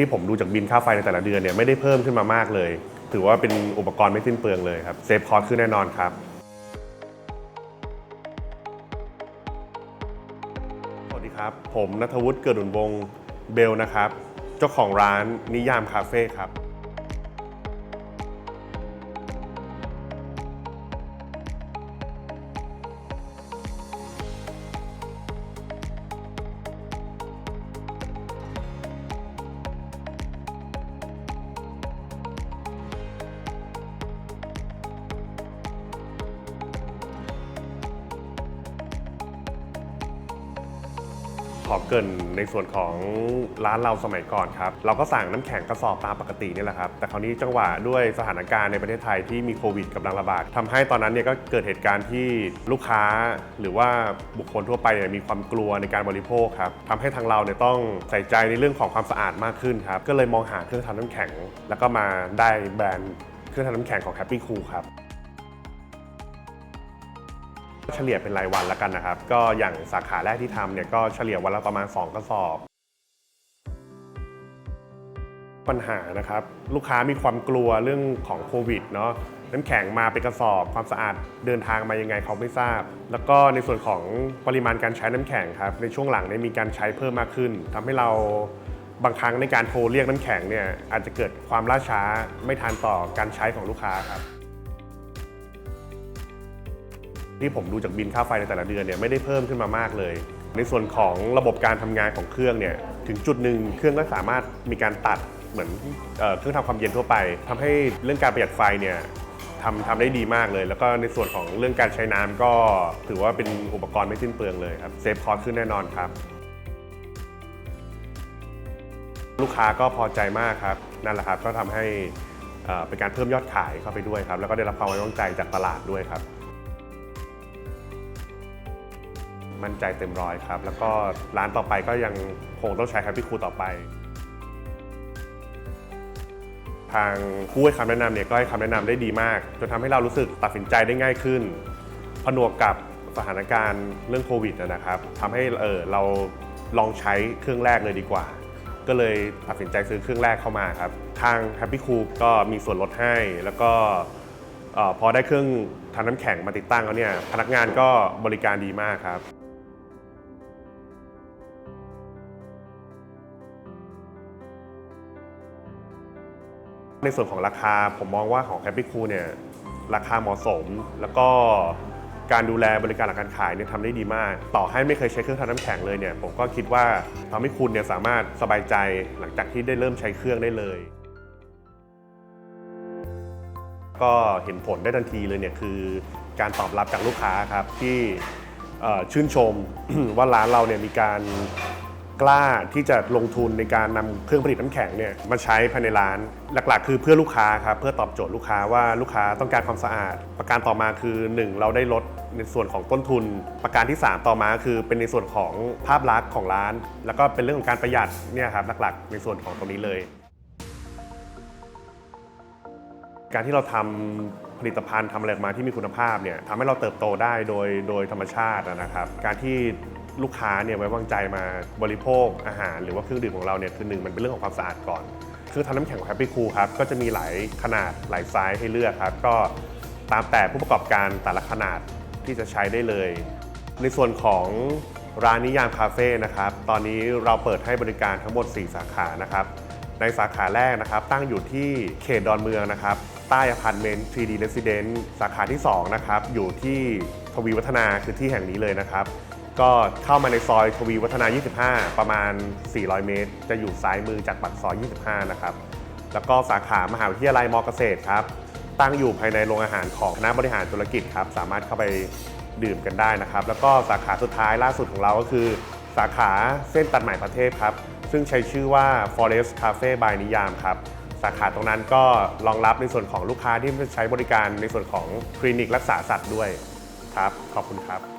ที่ผมดูจากบินค่าไฟในแต่ละเดือนเนี่ยไม่ได้เพิ่มขึ้นมามากเลย ถือว่าเป็นอุปกรณ์ไม่สิ้นเปลืองเลยครับเซฟคอร์สขึ้นแน่นอนครับสวัสดีครับ ผมนัทวุฒิเกิดอุ่นวงศ์เบลนะครับ เจ้าของร้านนิยามคาเฟ่ครับ ขอเกินในส่วนของร้านเราสมัยก่อนครับ เราก็สั่งน้ำแข็งกระสอบตามปกตินี่แหละครับ แต่คราวนี้จังหวะด้วยสถานการณ์ในประเทศไทยที่มีโควิดกำลังระบาดทำให้ตอนนั้นเนี่ยก็เกิดเหตุการณ์ที่ลูกค้า หรือว่าบุคคลทั่วไปเนี่ยมีความกลัวในการบริโภคครับทำให้ทางเราเนี่ยต้องใส่ใจในเรื่องของความสะอาดมากขึ้นครับ ก็เลยมองหาเครื่องทำน้ำแข็ง แล้วก็มาได้แบรนด์เครื่องทำน้ำแข็งของ Happy Cool ครับ เฉลี่ยเป็นรายวันแล้วกันนะครับ ก็อย่างสาขาแรกที่ทำเนี่ยก็เฉลี่ยวันละประมาณ 2 กระสอบ ปัญหานะครับ ลูกค้ามีความกลัวเรื่องของโควิดเนาะน้ำแข็งมาเป็นกระสอบความสะอาดเดินทางมายังไงเขาไม่ทราบ แล้วก็ในส่วนของปริมาณการใช้น้ำแข็งครับในช่วงหลังเนี่ยมีการใช้เพิ่มมากขึ้นทำให้เราบางครั้งในการโทรเรียกน้ำแข็งเนี่ยอาจจะเกิดความล่าช้าไม่ทันต่อการใช้ของลูกค้าครับ ที่ผมดูจากบินค่าไฟในแต่ละเดือนเนี่ยไม่ได้เพิ่มขึ้นมามากเลย ในส่วนของระบบการทำงานของเครื่องเนี่ยถึงจุดหนึ่งเครื่องก็สามารถมีการตัดเหมือนเออเครื่องทำความเย็นทั่วไปทำให้เรื่องการประหยัดไฟเนี่ยทำทำได้ดีมากเลย แล้วก็ในส่วนของเรื่องการใช้น้ำก็ถือว่าเป็นอุปกรณ์ไม่สิ้นเปลืองเลยครับเซฟคอร์สขึ้นแน่นอนครับ ลูกค้าก็พอใจมากครับนั่นแหละครับก็ทำให้เป็นการเพิ่มยอดขายเข้าไปด้วยครับแล้วก็ได้รับความไว้วางใจจากตลาดด้วยครับ มั่นใจเต็มร้อยครับ แล้วก็ร้านต่อไปก็ยังคงต้องใช้ Happy Cool ต่อไป ทางผู้ให้คำแนะนำเนี่ยก็ให้คำแนะนำได้ดีมาก จนทำให้เรารู้สึกตัดสินใจได้ง่ายขึ้น ผนวกกับสถานการณ์เรื่องโควิดนะครับทำให้เออเราลองใช้เครื่องแรกเลยดีกว่า ก็เลยตัดสินใจซื้อเครื่องแรกเข้ามาครับ ทาง Happy Cool ก็มีส่วนลดให้ แล้วก็ออพอได้เครื่องทำน้ำแข็งมาติดตั้งแล้วเนี่ย พนักงานก็บริการดีมากครับ ในส่วนของราคาผมมองว่าของ Happy Cool เนี่ยราคาเหมาะสม แล้วก็การดูแลบริการหลังการขายเนี่ยทำได้ดีมาก ต่อให้ไม่เคยใช้เครื่องทำน้ำแข็งเลยเนี่ยผมก็คิดว่าทำให้คุณเนี่ยสามารถสบายใจหลังจากที่ได้เริ่มใช้เครื่องได้เลย ก็เห็นผลได้ทันทีเลยเนี่ยคือการตอบรับจากลูกค้าครับที่ชื่นชมว่าร้านเราเนี่ยมีการ กล้าที่จะลงทุนในการนำเครื่องผลิตน้ำแข็งเนี่ยมาใช้ภายในร้าน หลักๆ คือเพื่อลูกค้าครับเพื่อตอบโจทย์ลูกค้าว่าลูกค้าต้องการความสะอาด ประการต่อมาคือ 1 เราได้ลดในส่วนของต้นทุน ประการที่ 3 ต่อมาคือเป็นในส่วนของภาพลักษณ์ของร้าน แล้วก็เป็นเรื่องของการประหยัดเนี่ยครับหลักๆ ในส่วนของตรงนี้เลย การที่เราทำผลิตภัณฑ์ทำอะไรมาที่มีคุณภาพเนี่ยทำให้เราเติบโตได้โดยโดยธรรมชาตินะครับ การที่ ลูกค้าเนี่ยไว้วางใจมาบริโภคอาหารหรือว่าเครื่องดื่มของเราเนี่ยคือหนึ่งมันเป็นเรื่องของความสะอาดก่อนเครื่องทำน้ำแข็งของ Happy Cool ครับก็จะมีหลายขนาดหลายไซส์ให้เลือกครับ ก็ตามแต่ผู้ประกอบการแต่ละขนาดที่จะใช้ได้เลย ในส่วนของร้านนิยามคาเฟ่นะครับ ตอนนี้เราเปิดให้บริการทั้งหมด 4 สาขานะครับ ในสาขาแรกนะครับ ตั้งอยู่ที่เขตดอนเมืองนะครับ ใต้อพาร์ตเมนต์ 3D Residence สาขาที่ 2 นะครับ อยู่ที่ทวีวัฒนาคือที่แห่งนี้เลยนะครับ ก็เข้ามาในซอยทวีวัฒนา 25 ประมาณ 400 เมตร จะอยู่ซ้ายมือจากปากซอย 25 นะครับ แล้วก็สาขามหาวิทยาลัยมอเกษตรครับ ตั้งอยู่ภายในโรงอาหารของคณะบริหารธุรกิจครับ สามารถเข้าไปดื่มกันได้นะครับ แล้วก็สาขาสุดท้ายล่าสุดของเราก็คือ สาขาเส้นตัดใหม่ประเทศครับ ซึ่งใช้ชื่อว่า Forest Cafe by นิยามครับสาขาตรงนั้นก็รองรับในส่วนของลูกค้าที่ใช้บริการในส่วนของคลินิกรักษาสัตว์ด้วยครับ ขอบคุณครับ